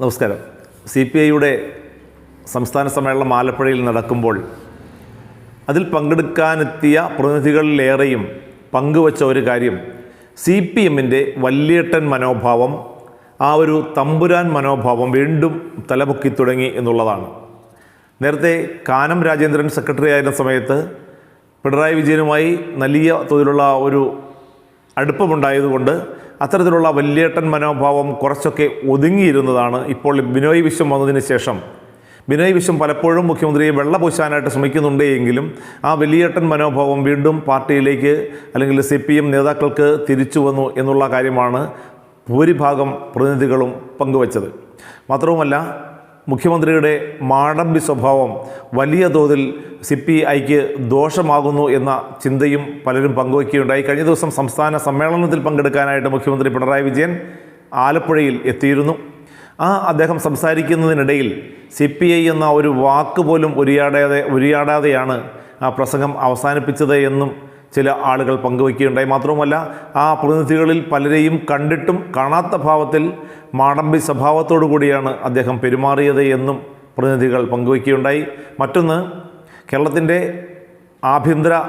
നമസ്കാരം. C P ഐയുടെ സംസ്ഥാന സമ്മേളനം ആലപ്പുഴയിൽ നടക്കുമ്പോൾ അതിൽ പങ്കെടുക്കാനെത്തിയ പ്രതിനിധികളിലേറെയും പങ്കുവച്ച ഒരു കാര്യം സി പി എമ്മിന്റെ വല്യേട്ടൻ മനോഭാവം ആ ഒരു തമ്പുരാൻ മനോഭാവം വീണ്ടും തലപൊക്കി തുടങ്ങി എന്നുള്ളതാണ്. നേരത്തെ കാനം രാജേന്ദ്രൻ സെക്രട്ടറി ആയിരുന്ന സമയത്ത് പിണറായി വിജയനുമായി വലിയ തോതിലുള്ള ഒരു അടുപ്പമുണ്ടായതുകൊണ്ട് അത്തരത്തിലുള്ള വല്യേട്ടൻ മനോഭാവം കുറച്ചൊക്കെ ഒതുങ്ങിയിരുന്നതാണ് ഇപ്പോൾ ബിനോയ് വിശ്വം വന്നതിന് ശേഷം. ബിനോയ് വിശ്വം പലപ്പോഴും മുഖ്യമന്ത്രിയെ വെള്ളപൂശാനായിട്ട് പൂശാനായിട്ട് എങ്കിലും ആ വലിയേട്ടൻ മനോഭാവം വീണ്ടും പാർട്ടിയിലേക്ക് അല്ലെങ്കിൽ സി പി എം നേതാക്കൾക്ക് തിരിച്ചു വന്നു എന്നുള്ള കാര്യമാണ് ഭൂരിഭാഗം പ്രതിനിധികളും പങ്കുവച്ചത്. മാത്രവുമല്ല മുഖ്യമന്ത്രിയുടെ മാടമ്പി സ്വഭാവം വലിയ തോതിൽ സി പി ഐക്ക് ദോഷമാകുന്നു എന്ന ചിന്തയും പലരും പങ്കുവയ്ക്കുകയുണ്ടായി. കഴിഞ്ഞ ദിവസം സംസ്ഥാന സമ്മേളനത്തിൽ പങ്കെടുക്കാനായിട്ട് മുഖ്യമന്ത്രി പിണറായി വിജയൻ ആലപ്പുഴയിൽ എത്തിയിരുന്നു. ആ അദ്ദേഹം സംസാരിക്കുന്നതിനിടയിൽ സി പി ഐ എന്ന ഒരു വാക്ക് പോലും ഉരിയാടാതെ ഉരിയാടാതെയാണ് ആ പ്രസംഗം അവസാനിപ്പിച്ചത് എന്നും ചില ആളുകൾ പങ്കുവയ്ക്കുകയുണ്ടായി. മാത്രവുമല്ല ആ പ്രതിനിധികളിൽ പലരെയും കണ്ടിട്ടും കാണാത്ത ഭാവത്തിൽ മാടമ്പി സ്വഭാവത്തോടു കൂടിയാണ് അദ്ദേഹം പെരുമാറിയത് എന്നും പ്രതിനിധികൾ പങ്കുവയ്ക്കുകയുണ്ടായി. മറ്റൊന്ന് കേരളത്തിന്റെ ആഭ്യന്തര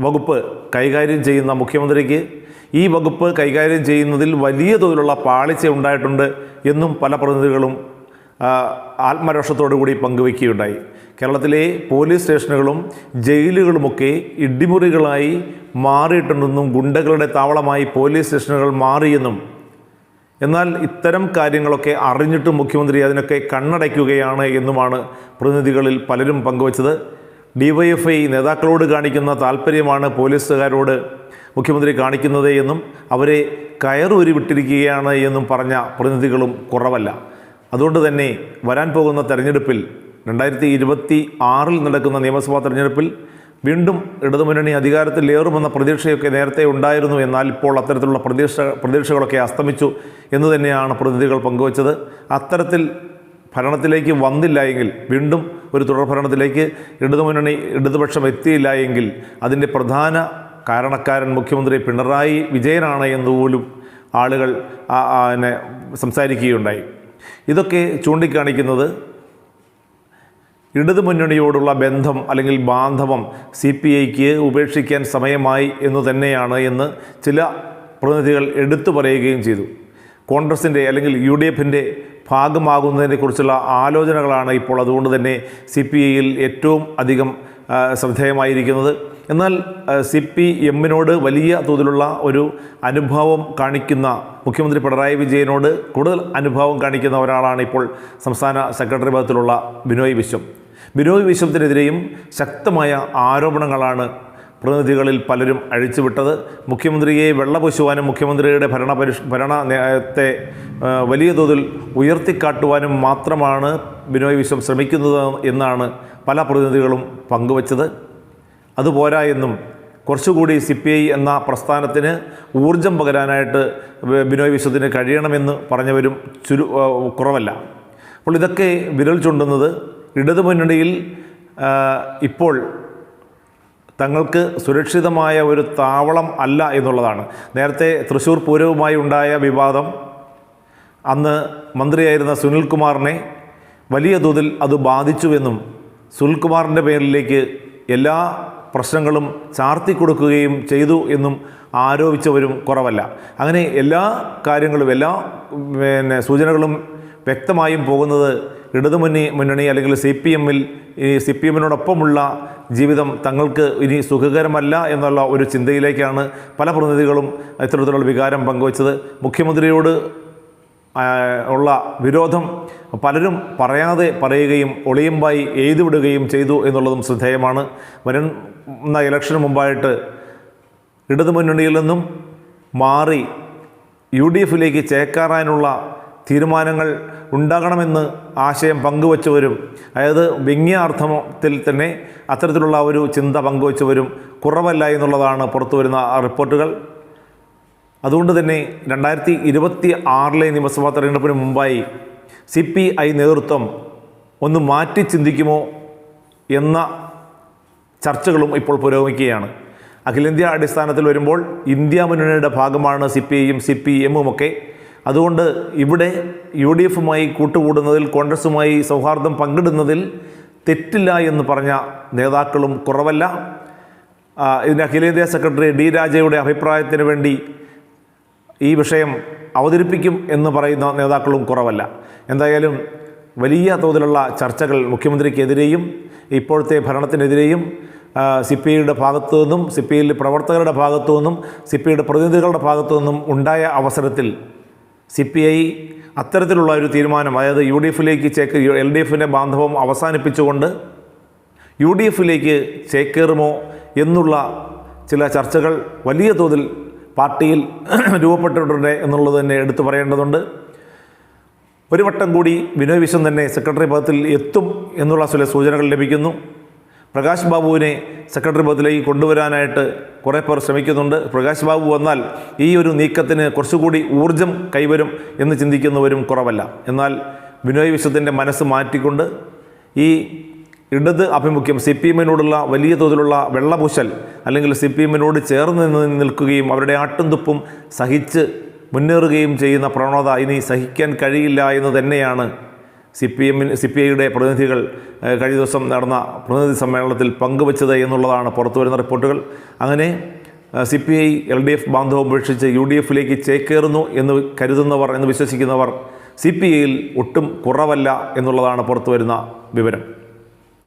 വകുപ്പ് കൈകാര്യം ചെയ്യുന്ന മുഖ്യമന്ത്രിക്ക് ഈ വകുപ്പ് കൈകാര്യം ചെയ്യുന്നതിൽ വലിയ തോതിലുള്ള പാളിച്ച ഉണ്ടായിട്ടുണ്ട് എന്നും പല പ്രതിനിധികളും ആ, ആത്മരോഷത്തോടു കൂടി പങ്കുവയ്ക്കുകയുണ്ടായി കേരളത്തിലെ പോലീസ് സ്റ്റേഷനുകളും ജയിലുകളുമൊക്കെ ഇടിമുറികളായി മാറിയിട്ടുണ്ടെന്നും ഗുണ്ടകളുടെ താവളമായി പോലീസ് സ്റ്റേഷനുകൾ മാറിയെന്നും എന്നാൽ ഇത്തരം കാര്യങ്ങളൊക്കെ അറിഞ്ഞിട്ടും മുഖ്യമന്ത്രി അതിനൊക്കെ കണ്ണടയ്ക്കുകയാണ് എന്നുമാണ് പ്രതിനിധികളിൽ പലരും പങ്കുവച്ചത്. ഡിവൈഎഫ്ഐ നേതാക്കളോട് കാണിക്കുന്ന താല്പര്യമാണ് പോലീസുകാരോട് മുഖ്യമന്ത്രി കാണിക്കുന്നത് എന്നും അവരെ കയറൂരി വിട്ടിരിക്കുകയാണ് എന്നും പറഞ്ഞ പ്രതിനിധികളും കുറവല്ല. അതുകൊണ്ട് തന്നെ വരാൻ പോകുന്ന തെരഞ്ഞെടുപ്പിൽ രണ്ടായിരത്തി ഇരുപത്തി ആറിൽ നടക്കുന്ന നിയമസഭാ തെരഞ്ഞെടുപ്പിൽ വീണ്ടും ഇടതുമുന്നണി അധികാരത്തിലേറുമെന്ന പ്രതീക്ഷയൊക്കെ നേരത്തെ ഉണ്ടായിരുന്നു എന്നാൽ ഇപ്പോൾ അത്തരത്തിലുള്ള പ്രതീക്ഷ പ്രതീക്ഷകളൊക്കെ അസ്തമിച്ചു എന്ന് തന്നെയാണ് പ്രതിനിധികൾ പങ്കുവച്ചത്. അത്തരത്തിൽ ഭരണത്തിലേക്ക് വന്നില്ല എങ്കിൽ വീണ്ടും ഒരു തുടർ ഭരണത്തിലേക്ക് ഇടതുമുന്നണി ഇടതുപക്ഷം എത്തിയില്ല എങ്കിൽ അതിന്റെ പ്രധാന കാരണക്കാരൻ മുഖ്യമന്ത്രി പിണറായി വിജയനാണ് എന്നുപോലും ആളുകൾ സംസാരിക്കുകയുണ്ടായി. ഇതൊക്കെ ചൂണ്ടിക്കാണിക്കുന്നത് ഇടതുമുന്നണിയോടുള്ള ബന്ധം അല്ലെങ്കിൽ ബാന്ധവം സി പി ഐക്ക് ഉപേക്ഷിക്കാൻ സമയമായി എന്ന് തന്നെയാണ് എന്ന് ചില പ്രതിനിധികൾ എടുത്തു പറയുകയും ചെയ്തു. കോൺഗ്രസിന്റെ അല്ലെങ്കിൽ യു ഡി എഫിന്റെ ഭാഗമാകുന്നതിനെക്കുറിച്ചുള്ള ആലോചനകളാണ് ഇപ്പോൾ അതുകൊണ്ട് തന്നെ സി പി ഐയിൽ ഏറ്റവും അധികം ശ്രദ്ധേയമായിരിക്കുന്നത്. എന്നാൽ സി പി എമ്മിനോട് വലിയ തോതിലുള്ള ഒരു അനുഭാവം കാണിക്കുന്ന മുഖ്യമന്ത്രി പിണറായി വിജയനോട് കൂടുതൽ അനുഭാവം കാണിക്കുന്ന ഒരാളാണ് ഇപ്പോൾ സംസ്ഥാന സെക്രട്ടറി പദത്തിലുള്ള ബിനോയ് വിശ്വം. ബിനോയ് വിശ്വത്തിനെതിരെയും ശക്തമായ ആരോപണങ്ങളാണ് പ്രതിനിധികളിൽ പലരും അഴിച്ചുവിട്ടത്. മുഖ്യമന്ത്രിയെ വെള്ളപൂശുവാനും മുഖ്യമന്ത്രിയുടെ ഭരണ പരിഷ് ഭരണ നയത്തെ വലിയ തോതിൽ ഉയർത്തിക്കാട്ടുവാനും മാത്രമാണ് ബിനോയ് വിശ്വം ശ്രമിക്കുന്നത് എന്നാണ് പല പ്രതിനിധികളും പങ്കുവച്ചത്. അതുപോരാ എന്നും കുറച്ചുകൂടി സി പി ഐ എന്ന പ്രസ്ഥാനത്തിന് ഊർജം പകരാനായിട്ട് ബിനോയ് വിശ്വത്തിന് കഴിയണമെന്ന് പറഞ്ഞവരും ചുരു കുറവല്ല. അപ്പോൾ ഇതൊക്കെ വിരൽ ചൂണ്ടുന്നത് ഇടതുമുന്നണിയിൽ ഇപ്പോൾ തങ്ങൾക്ക് സുരക്ഷിതമായ ഒരു താവളം അല്ല എന്നുള്ളതാണ്. നേരത്തെ തൃശ്ശൂർ പൂരവുമായി ഉണ്ടായ വിവാദം അന്ന് മന്ത്രിയായിരുന്ന സുനിൽകുമാറിനെ വലിയ തോതിൽ അത് ബാധിച്ചുവെന്നും സുനിൽകുമാറിന്റെ പേരിലേക്ക് എല്ലാ പ്രശ്നങ്ങളും ചാർത്തി കൊടുക്കുകയും ചെയ്തു എന്നും ആരോപിച്ചവരും കുറവല്ല. അങ്ങനെ എല്ലാ കാര്യങ്ങളും എല്ലാ പിന്നെ സൂചനകളും വ്യക്തമായും പോകുന്നത് ഇടതുമുന്നണി മുന്നണി അല്ലെങ്കിൽ സി പി എമ്മിൽ ഈ സി പി എമ്മിനോടൊപ്പമുള്ള ജീവിതം തങ്ങൾക്ക് ഇനി സുഖകരമല്ല എന്നുള്ള ഒരു ചിന്തയിലേക്കാണ് പല പ്രതിനിധികളും ഇത്തരത്തിലുള്ള വികാരം പങ്കുവച്ചത്. മുഖ്യമന്ത്രിയോട് ഉള്ള വിരോധം പലരും പറയാതെ പറയുകയും ഒളിയമ്പായി എഴുതിവിടുകയും ചെയ്തു എന്നുള്ളതും ശ്രദ്ധേയമാണ്. വരുന്ന ഇലക്ഷന് മുമ്പായിട്ട് ഇടതുമുന്നണിയിൽ നിന്നും മാറി യു ഡി എഫിലേക്ക് ചേക്കാറാനുള്ള തീരുമാനങ്ങൾ ഉണ്ടാകണമെന്ന് ആശയം പങ്കുവച്ചവരും അതായത് വിങ്ങിയാർത്ഥത്തിൽ തന്നെ അത്തരത്തിലുള്ള ഒരു ചിന്ത പങ്കുവച്ചവരും കുറവല്ല എന്നുള്ളതാണ് പുറത്തു വരുന്ന റിപ്പോർട്ടുകൾ. അതുകൊണ്ട് തന്നെ രണ്ടായിരത്തി ഇരുപത്തി ആറിലെ നിയമസഭാ തെരഞ്ഞെടുപ്പിന് മുമ്പായി സി പി ഐ നേതൃത്വം ഒന്ന് മാറ്റി ചിന്തിക്കുമോ എന്ന ചർച്ചകളും ഇപ്പോൾ പുരോഗമിക്കുകയാണ്. അഖിലേന്ത്യാ അടിസ്ഥാനത്തിൽ വരുമ്പോൾ ഇന്ത്യ മുന്നണിയുടെ ഭാഗമാണ് സി പി ഐയും സി പി എമ്മും ഒക്കെ. അതുകൊണ്ട് ഇവിടെ യു ഡി എഫുമായി കൂട്ടുകൂടുന്നതിൽ കോൺഗ്രസുമായി സൗഹാർദ്ദം പങ്കിടുന്നതിൽ തെറ്റില്ല എന്ന് പറഞ്ഞ നേതാക്കളും കുറവല്ല. ഇതിന് അഖിലേന്ത്യാ സെക്രട്ടറി ഡി രാജയുടെ അഭിപ്രായത്തിന് വേണ്ടി ഈ വിഷയം അവതരിപ്പിക്കും എന്ന് പറയുന്ന നേതാക്കളും കുറവല്ല. എന്തായാലും വലിയ തോതിലുള്ള ചർച്ചകൾ മുഖ്യമന്ത്രിക്കെതിരെയും ഇപ്പോഴത്തെ ഭരണത്തിനെതിരെയും സി പി ഐയുടെ ഭാഗത്തു നിന്നും സി പി ഐയിലെ പ്രവർത്തകരുടെ ഭാഗത്തു നിന്നും സി പി ഐയുടെ പ്രതിനിധികളുടെ ഭാഗത്തു നിന്നും ഉണ്ടായ അവസരത്തിൽ സി പി ഐ അത്തരത്തിലുള്ള ഒരു തീരുമാനം അതായത് യു ഡി എഫിലേക്ക് ചേക്ക് എൽ ഡി എഫിന്റെ ബാന്ധവം അവസാനിപ്പിച്ചുകൊണ്ട് യു ഡി എഫിലേക്ക് ചേക്കേറുമോ എന്നുള്ള ചില ചർച്ചകൾ വലിയ തോതിൽ പാർട്ടിയിൽ രൂപപ്പെട്ടിട്ടുണ്ട് എന്നുള്ളത് തന്നെ എടുത്തു പറയേണ്ടതുണ്ട്. ഒരു വട്ടം കൂടി വിനോയ് വിശ്വം തന്നെ സെക്രട്ടറി പദത്തിൽ എത്തും എന്നുള്ള ചില സൂചനകൾ ലഭിക്കുന്നു. പ്രകാശ് ബാബുവിനെ സെക്രട്ടറി പദത്തിലേക്ക് കൊണ്ടുവരാനായിട്ട് കുറേ പേർ ശ്രമിക്കുന്നുണ്ട്. പ്രകാശ് ബാബു വന്നാൽ ഈ ഒരു നീക്കത്തിന് കുറച്ചുകൂടി ഊർജം കൈവരും എന്ന് ചിന്തിക്കുന്നവരും കുറവല്ല. എന്നാൽ വിനോയ് വിശ്വത്തിന്റെ മനസ്സ് മാറ്റിക്കൊണ്ട് ഈ ഇടത് അഭിമുഖ്യം സി പി എമ്മിനോടുള്ള വലിയ തോതിലുള്ള വെള്ളപൂശൽ അല്ലെങ്കിൽ സി പി എമ്മിനോട് ചേർന്ന് നിൽക്കുകയും അവരുടെ ആട്ടും തുപ്പും സഹിച്ച് മുന്നേറുകയും ചെയ്യുന്ന പ്രവണത ഇനി സഹിക്കാൻ കഴിയില്ല എന്ന് തന്നെയാണ് സി പി എമ്മിന് സി പി ഐയുടെ പ്രതിനിധികൾ കഴിഞ്ഞ ദിവസം നടന്ന പ്രതിനിധി സമ്മേളനത്തിൽ പങ്കുവച്ചത് എന്നുള്ളതാണ് പുറത്തു വരുന്ന റിപ്പോർട്ടുകൾ. അങ്ങനെ C P I L D F ബാന്ധവം ഉപേക്ഷിച്ച് യു ഡി എഫിലേക്ക് ചേക്കേറുന്നു എന്ന് കരുതുന്നവർ എന്ന് വിശ്വസിക്കുന്നവർ സി പി ഐയിൽ ഒട്ടും കുറവല്ല എന്നുള്ളതാണ് പുറത്തു വരുന്ന വിവരം.